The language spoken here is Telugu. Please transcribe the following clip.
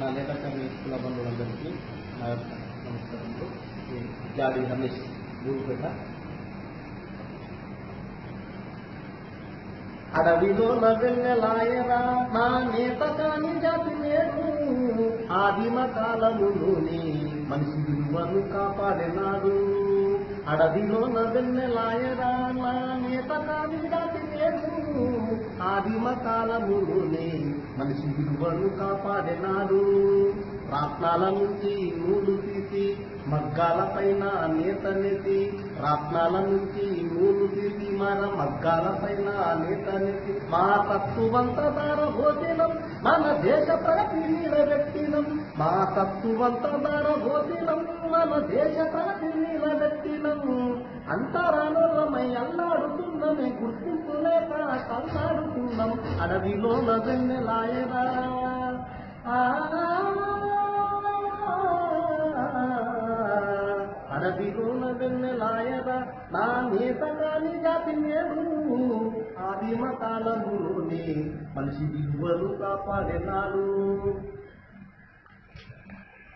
నా లేఖకర్మి స్కూల్ బంధువులందరికీ నా యొక్క నమస్కారములు. ఈ జాడి రమేష్ గురుపేట అడవిలో నవెన్నెలాయరా? నా నేత కాని జాతి నేను ఆదిమ కాలములోని మనిషి విలువను కాపాడినాడు. అడవిలో నవెన్నెలాయరా? నా నేత కాని జాతి నేను ఆదిమ కాలములోనే మనిషి శివను కాపాడినాడు. రాత్నాల నుంచి నూలు తీసి మగ్గాలపైన నేత రాత్నాల నుంచి నూలు తీసి మన మగ్గాలపైన నేత మా తత్తువంత దారభోజనం మన దేశ ప్రగతి నిలబెట్టినం మా తత్తువంత దారభోజనం మన దేశ ప్రగతి నిలబెట్టినం అంతరాలోలమై అల్లాడుతున్నమే గుర్తింపు లేక కల్లాడుతున్నాం అడవిలో నజన్నెలాయరా అడవిలోన వెన్నెలాయరా నా నేత కాని జాతి నేడు ఆదిమ కాలములోనే మనిషి విలువలు కాపాడినాడు